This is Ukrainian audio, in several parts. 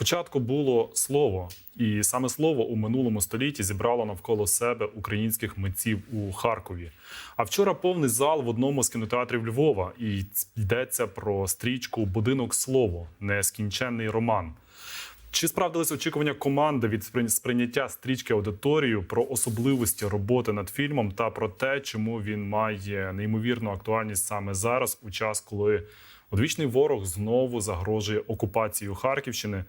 Спочатку було слово, і саме слово у минулому столітті зібрало навколо себе українських митців у Харкові. А вчора повний зал в одному з кінотеатрів Львова, і йдеться про стрічку Будинок слово, нескінченний роман. Чи справдились очікування команди від сприйня- сприйняття стрічки аудиторію про особливості роботи над фільмом та про те, чому він має неймовірну актуальність саме зараз, у час, коли одвічний ворог знову загрожує окупацією Харківщини?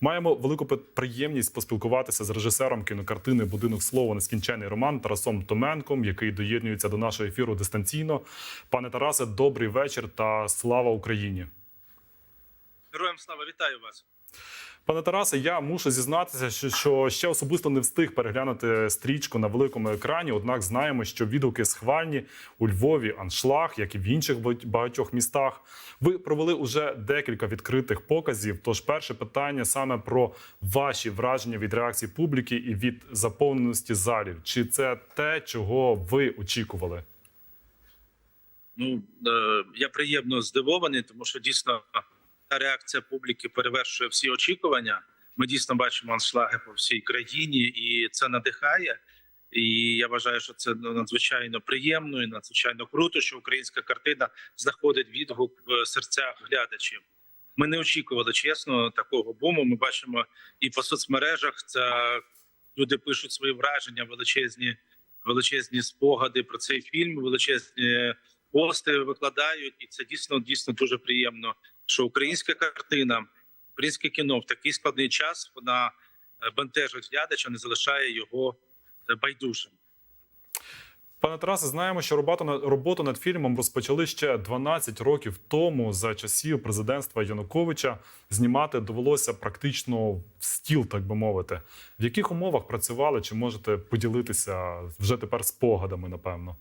Маємо велику приємність поспілкуватися з режисером кінокартини Будинок слова нескінчений роман Тарасом Томенком, який доєднується до нашого ефіру дистанційно. Пане Тарасе, добрий вечір та слава Україні. Героям слава вітаю вас. Пане Тарасе, я мушу зізнатися, що, ще особисто не встиг переглянути стрічку на великому екрані. Однак знаємо, що відгуки схвальні у Львові, аншлаг, як і в інших багатьох містах. Ви провели уже декілька відкритих показів. Тож, перше питання саме про ваші враження від реакції публіки і від заповненості залів. Чи це те, чого ви очікували? Ну е, я приємно здивований, тому що дійсно реакція публіки перевершує всі очікування. Ми дійсно бачимо аншлаги по всій країні, і це надихає. І я вважаю, що це ну, надзвичайно приємно і надзвичайно круто, що українська картина знаходить відгук в серцях глядачів. Ми не очікували чесно такого буму. Ми бачимо і по соцмережах. Це люди пишуть свої враження, величезні, величезні спогади про цей фільм, величезні пости викладають, і це дійсно дійсно дуже приємно. Що українська картина, українське кіно в такий складний час вона е, бентежить глядача, не залишає його е, байдужим. Пане Тарасе, знаємо, що роботу над фільмом розпочали ще 12 років тому за часів президентства Януковича. Знімати довелося практично в стіл, так би мовити. В яких умовах працювали? Чи можете поділитися вже тепер спогадами? Напевно,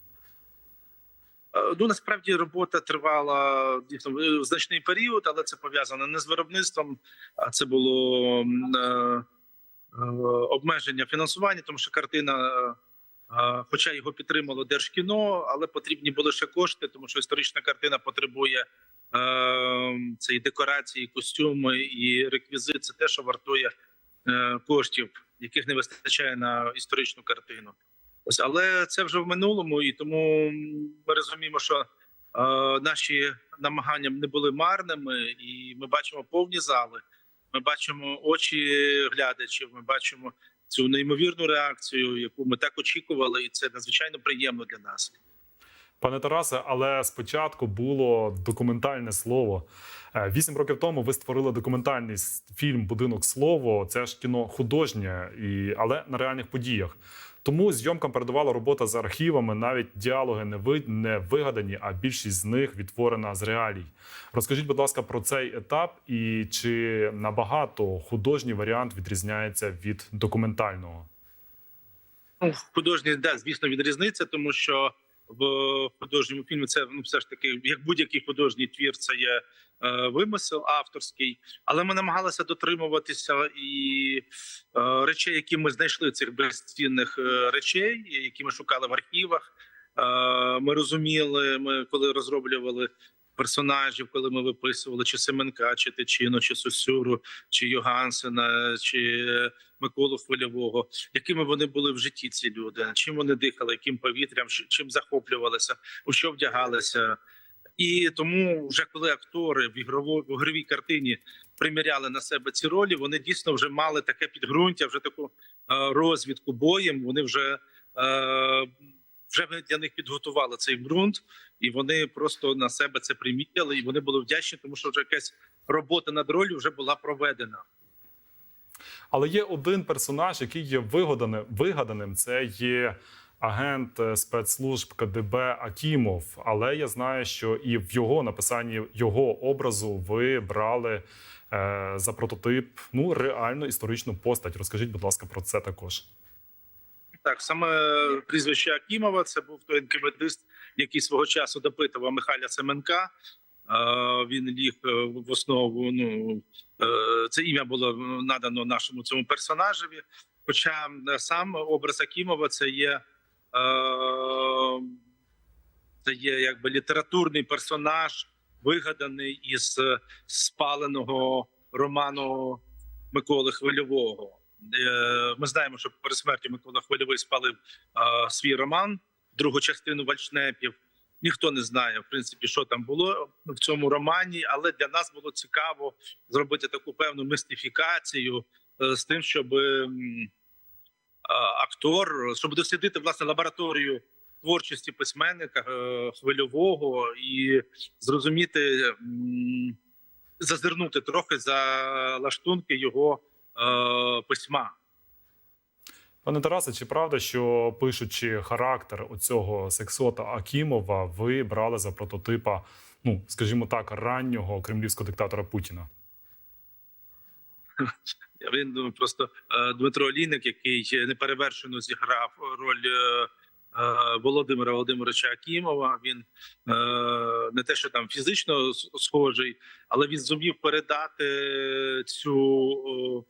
Ну насправді робота тривала дійсно е, значний період, але це пов'язано не з виробництвом, а це було е, е, обмеження фінансування, тому що картина, хоча його підтримало Держкіно, але потрібні були ще кошти, тому що історична картина потребує це і декорації, костюми, і реквізит. Це те, що вартує коштів, яких не вистачає на історичну картину. Ось, але це вже в минулому, і тому ми розуміємо, що е, наші намагання не були марними, і ми бачимо повні зали. Ми бачимо очі глядачів. Ми бачимо цю неймовірну реакцію, яку ми так очікували, і це надзвичайно приємно для нас. пане Тарасе, але спочатку було документальне слово. Е, Вісім років тому ви створили документальний фільм Будинок слово. Це ж кіно художнє, і але на реальних подіях. Тому зйомкам передавала робота з архівами, навіть діалоги не ви не вигадані, а більшість з них відтворена з реалій. Розкажіть, будь ласка, про цей етап і чи набагато художній варіант відрізняється від документального? Ну, художній, да, звісно, відрізниця, тому що в художньому фільмі це ну, все ж таки, як будь-який художній твір, це є вимисел авторський. Але ми намагалися дотримуватися і е, речей, які ми знайшли цих безцінних е, речей, які ми шукали в архівах. Е, ми розуміли, ми коли розроблювали. Персонажів, коли ми виписували чи Семенка, чи Тичину, чи Сосюру, чи Йогансена, чи Миколу Хвильового, якими вони були в житті, ці люди, чим вони дихали, яким повітрям, чим захоплювалися, у що вдягалися. І тому, вже коли актори в ігрово в ігровій картині приміряли на себе ці ролі, вони дійсно вже мали таке підґрунтя, вже таку е, розвідку боєм. Вони вже е, вже для них підготували цей ґрунт, і вони просто на себе це приміряли, і вони були вдячні, тому що вже якась робота над ролью вже була проведена. Але є один персонаж, який є вигаданим, вигаданим. Це є агент е, спецслужб КДБ Акімов. Але я знаю, що і в його написанні його образу ви брали е, за прототип ну реальну історичну постать. Розкажіть, будь ласка, про це також. Так, саме прізвище Акімова це був той НКВДист, який свого часу допитував Михайля Семенка. Е, Він ліг е, в основу. Ну це ім'я було надано нашому цьому персонажеві. Хоча сам образ Акімова це є, це є якби літературний персонаж, вигаданий із спаленого роману Миколи Хвильового. Е, Ми знаємо, що перед смертю Микола Хвильовий спалив е, свій роман, другу частину Вальшнепів. Ніхто не знає, в принципі, що там було в цьому романі, але для нас було цікаво зробити таку певну містифікацію е, з тим, щоб актор, щоб дослідити власне лабораторію творчості письменника е, хвильового і зрозуміти, зазирнути трохи за лаштунки його е, письма. Пане Тарасе, чи правда, що пишучи характер оцього сексота Акімова, ви брали за прототипа, ну скажімо так, раннього кремлівського диктатора Путіна? Він ну, просто е, Дмитро Олійник, який неперевершено зіграв роль е, е, Володимира Володимировича Акімова. Він не те, що там фізично схожий, але він зумів передати цю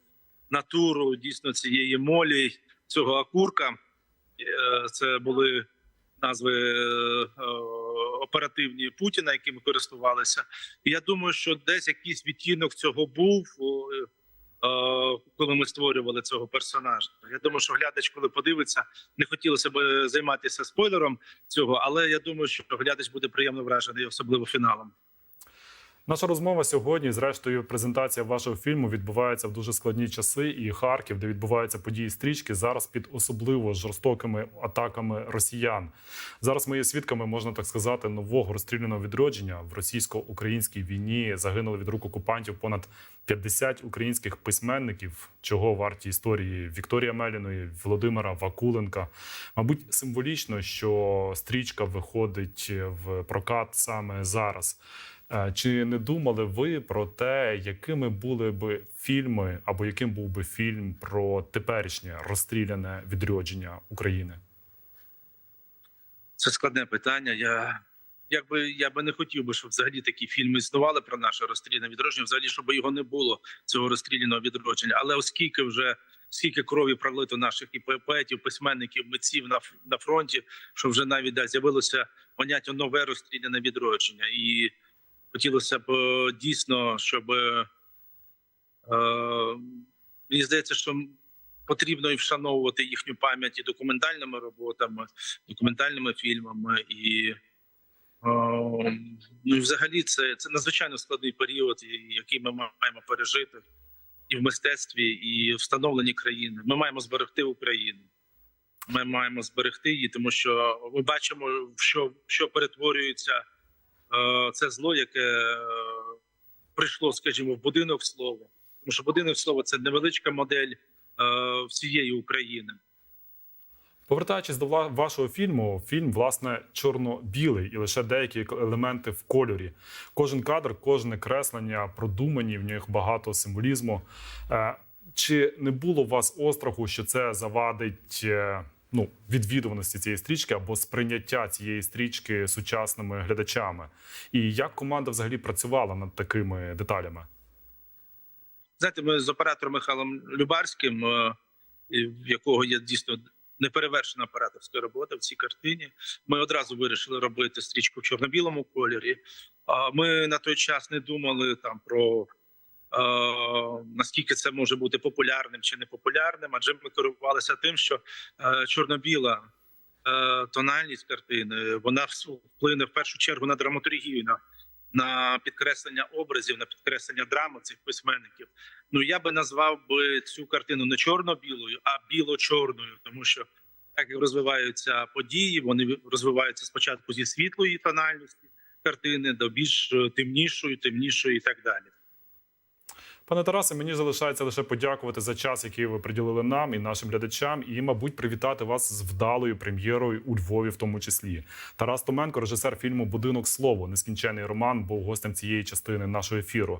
натуру дійсно цієї молі, цього акурка. Це були назви оперативні Путіна, якими користувалися. І я думаю, що десь якийсь відтінок цього був. Е, коли ми створювали цього персонажа. Я думаю, що глядач, коли подивиться, не хотілося б займатися спойлером цього, але я думаю, що глядач буде приємно вражений, особливо фіналом. Наша розмова сьогодні, зрештою, презентація вашого фільму відбувається в дуже складні часи. І Харків, де відбуваються події стрічки, зараз під особливо жорстокими атаками росіян. Зараз ми є свідками, можна так сказати, нового розстріляного відродження в російсько-українській війні. Загинули від рук окупантів понад 50 українських письменників, чого варті історії Вікторія Меліної, Володимира Вакуленка. Мабуть, символічно, що стрічка виходить в прокат саме зараз. Е, Чи не думали ви про те, якими були би фільми, або яким був би фільм про теперішнє розстріляне відродження України? Це складне питання. Я якби я би не хотів би, щоб взагалі такі фільми існували про наше розстріляне відродження, взагалі, щоб його не було цього розстріляного відродження. Але оскільки вже скільки крові пролито наших і поетів, письменників, митців на на фронті, що вже навіть да, з'явилося поняття нове розстріляне відродження, і хотілося б е, дійсно, щоб е, е, мені здається, що потрібно і вшановувати їхню пам'ять і документальними роботами, документальними фільмами і. е, Ну і взагалі це, це надзвичайно складний період, який ми маємо пережити і в мистецтві, і в встановленні країни. Ми маємо зберегти Україну. Ми маємо зберегти її, тому що ми бачимо, що, що перетворюється це зло, яке е, прийшло, скажімо, в будинок слова. Тому що будинок слова це невеличка модель е, всієї України. Повертаючись до вашого фільму, фільм власне чорно-білий і лише деякі елементи в кольорі. Кожен кадр, кожне креслення продумані, в них багато символізму. Е, Чи не було у вас остраху, що це завадить ну, відвідуваності цієї стрічки або сприйняття цієї стрічки сучасними глядачами? І як команда взагалі працювала над такими деталями? Знаєте, ми з оператором Михайлом Любарським, е, в якого є дійсно неперевершена операторська робота в цій картині. Ми одразу вирішили робити стрічку в чорно-білому кольорі. А Ми на той час не думали там про наскільки це може бути популярним чи непопулярним, адже ми керувалися тим, що е, чорно-біла е, тональність картини вона вплине в першу чергу на драматургію. На на підкреслення образів, на підкреслення драми цих письменників. Ну я би назвав би цю картину не чорно-білою, а біло-чорною, тому що так як розвиваються події, вони розвиваються спочатку зі світлої тональності картини до більш е, темнішої, темнішої і так далі. Пане Тарасе, мені залишається лише подякувати за час, який ви приділили нам і нашим глядачам, і, мабуть, привітати вас з вдалою прем'єрою у Львові, в тому числі. Тарас Томенко, режисер фільму Будинок слово, нескінчений роман, був гостем цієї частини нашого ефіру.